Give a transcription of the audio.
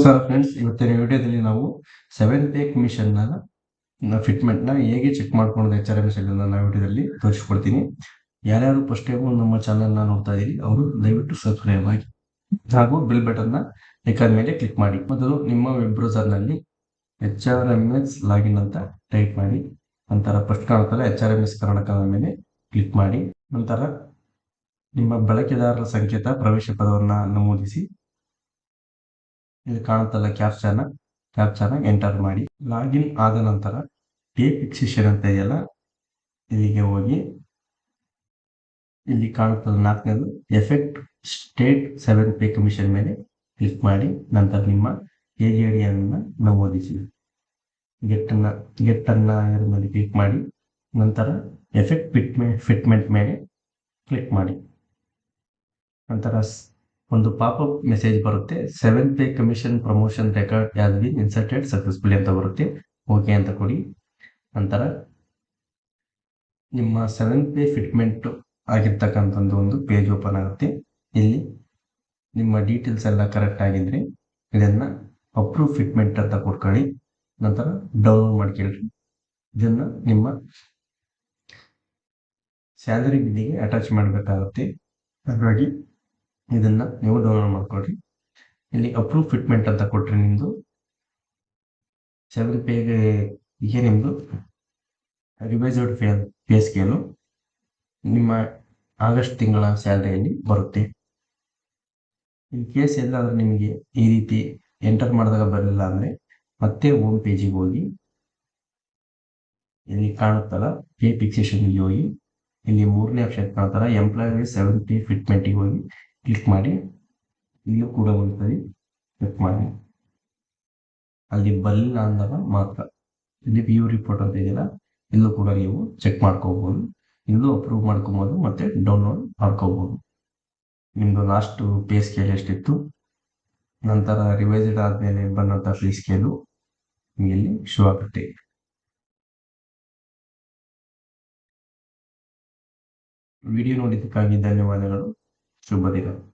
ನಮಸ್ಕಾರ ಫ್ರೆಂಡ್ಸ್, ಇವತ್ತಿನ ವಿಡಿಯೋದಲ್ಲಿ ನಾವು ಸೆವೆನ್ ಏಕ್ ಮಿಷನ್ನ ಫಿಟ್ಮೆಂಟ್ನ ಹೇಗೆ ಚೆಕ್ ಮಾಡ್ಕೊಂಡು ಎಚ್ ಆರ್ ಎಂ ಎಲ್ ನಾನು ವಿಡಿಯೋದಲ್ಲಿ ತೋರಿಸ್ಕೊಡ್ತೀನಿ. ಯಾರ್ಯಾರು ಫಸ್ಟ್ ಟೈಮ್ ನಮ್ಮ ಚಾನಲ್ನ ನೋಡ್ತಾ ಇದ್ದೀರಿ ಅವರು ದಯವಿಟ್ಟು ಸಬ್ಸ್ಕ್ರೈಬ್ ಆಗಿ ಹಾಗೂ ಬಿಲ್ ಬಟನ್ನ ಮೇಲೆ ಕ್ಲಿಕ್ ಮಾಡಿ. ಮೊದಲು ನಿಮ್ಮ web ಬ್ರೌಸರ್ನಲ್ಲಿ H R M S login ಅಂತ ಟೈಪ್ ಮಾಡಿ, ನಂತರ ಫಸ್ಟ್ ಕಾಣುತ್ತಲ್ಲ ಎಚ್ ಆರ್ ಎಂ ಎಸ್ ಕರ್ನಾಟಕದ ಮೇಲೆ ಕ್ಲಿಕ್ ಮಾಡಿ, ನಂತರ ನಿಮ್ಮ ಬಳಕೆದಾರರ ಸಂಕೇತ ಪ್ರವೇಶ ಪದವನ್ನು ನಮೂದಿಸಿ. ಇಲ್ಲಿ ಕಾಣುತ್ತಲ್ಲ ಕ್ಯಾಪ್ಚಾನ ಕ್ಯಾಪ್ಚಾನ ಎಂಟರ್ ಮಾಡಿ. ಲಾಗಿನ್ ಆದ ನಂತರ ಪೇ ಫಿಕ್ಸೇಷನ್ ಅಂತ ಇದೆಯಲ್ಲ, ಇಲ್ಲಿಗೆ ಹೋಗಿ. ಇಲ್ಲಿ ಕಾಣುತ್ತಲ್ಲ ನಾಲ್ಕನೇದು effect state seven pay commission ಮೇಲೆ ಕ್ಲಿಕ್ ಮಾಡಿ. ನಂತರ ನಿಮ್ಮ ಎ ಜಿ ಡಿ ಅನ್ನು ನಮೂದಿಸಿ ಗೆಟ್ ಅನ್ನ ಗೆಟ್ ಅನ್ನ ಇದರ ಮೇಲೆ ಕ್ಲಿಕ್ ಮಾಡಿ. ನಂತರ ಎಫೆಕ್ಟ್ ಫಿಟ್ ಫಿಟ್ಮೆಂಟ್ ಮೇಲೆ ಕ್ಲಿಕ್ ಮಾಡಿ. ನಂತರ ಒಂದು ಪಾಪಪ್ ಮೆಸೇಜ್ ಬರುತ್ತೆ. Seven pay commission promotion record ಯಾವ್ದು ಬಿ ಇನ್ಸರ್ಟೆಡ್ ಸಕ್ಸಸ್ಫುಲಿ ಅಂತ ಬರುತ್ತೆ. ಓಕೆ ಅಂತ ಕೊಡಿ. ನಂತರ ನಿಮ್ಮ ಸೆವೆನ್ ಪೇ ಫಿಟ್ಮೆಂಟ್ ಆಗಿರ್ತಕ್ಕಂಥದ್ದು ಒಂದು ಪೇಜ್ ಓಪನ್ ಆಗುತ್ತೆ. ಇಲ್ಲಿ ನಿಮ್ಮ ಡೀಟೇಲ್ಸ್ ಎಲ್ಲ ಕರೆಕ್ಟ್ ಆಗಿದ್ರೆ ಇದನ್ನ ಅಪ್ರೂವ್ ಫಿಟ್ಮೆಂಟ್ ಅಂತ ಕೊಡ್ಕೊಳ್ಳಿ ನಂತರ ಡೌನ್ಲೋಡ್ ಮಾಡ್ಕೊಳ್ರಿ ಇದನ್ನ ನಿಮ್ಮ ಸ್ಯಾಲರಿ ಬಿಲ್ಲಿಗೆ ಅಟ್ಯಾಚ್ ಮಾಡಬೇಕಾಗುತ್ತೆ. ಹಾಗಾಗಿ ಇದನ್ನ ನೀವು ಡೌನ್ಲೋಡ್ ಮಾಡ್ಕೊಳ್ರಿ. ಇಲ್ಲಿ ಅಪ್ರೂವ್ ಫಿಟ್ಮೆಂಟ್ ಅಂತ ಕೊಟ್ರಿ ನಿಮ್ದು. ಸೆವೆನ್ ಪೇಗೆ ಈಗ ನಿಮ್ದು ರಿವೈಸ್ಡ್ ಫೇ ಪೇ ಸ್ಕೇಲು ನಿಮ್ಮ ಆಗಸ್ಟ್ ತಿಂಗಳ ಸ್ಯಾಲರಿಯಲ್ಲಿ ಬರುತ್ತೆ. ಇನ್ ಕೇಸ್ ಎಲ್ಲಾದ್ರೂ ನಿಮಗೆ ಈ ರೀತಿ ಎಂಟರ್ ಮಾಡಿದಾಗ ಬರಲಿಲ್ಲ ಅಂದ್ರೆ ಮತ್ತೆ ಹೋಮ್ ಪೇಜಿಗೆ ಹೋಗಿ ಇಲ್ಲಿ ಕಾಣುತ್ತಲ್ಲ ಪೇ ಫಿಕ್ಸೇಷನ್ಗೆ ಹೋಗಿ. ಇಲ್ಲಿ ಮೂರನೇ ಆಪ್ಷನ್ ಕಾಣುತ್ತಲ್ಲ ಎಂಪ್ಲಾಯಿ ಸೆವೆನ್ ಪೇ ಫಿಟ್ಮೆಂಟಿಗೆ ಹೋಗಿ. ಕ್ಲಿಕ್ ಮಾಡಿ. ಇಲ್ಲೂ ಕೂಡ ಒಂದ್ಸರಿ ಕ್ಲಿಕ್ ಮಾಡಿ. ಅಲ್ಲಿ ಬರಲಿಲ್ಲ ಅಂದಾಗ ಮಾತ್ರ. ಇಲ್ಲಿ ವ್ಯೂ ರಿಪೋರ್ಟ್ ಅಂತ ಇದೆಯಲ್ಲ, ಇಲ್ಲೂ ಕೂಡ ನೀವು ಚೆಕ್ ಮಾಡ್ಕೋಬಹುದು ಇಲ್ಲೂ ಅಪ್ರೂವ್ ಮಾಡ್ಕೊಬೋದು ಮತ್ತೆ ಡೌನ್ಲೋಡ್ ಮಾಡ್ಕೋಬಹುದು ನಿಮ್ಮದು ಲಾಸ್ಟ್ ಪೇ ಸ್ಕೇಲ್ ಎಷ್ಟಿತ್ತು? ನಂತರ ರಿವೈಸ್ಡ್ ಆದಮೇಲೆ ಬಂದಂತ ಫೀ ಸ್ಕೇಲು ಇಲ್ಲಿ ಶೋ ಆಗುತ್ತೆ. ವಿಡಿಯೋ ನೋಡಿದ್ದಕ್ಕಾಗಿ ಧನ್ಯವಾದಗಳು. subordinado.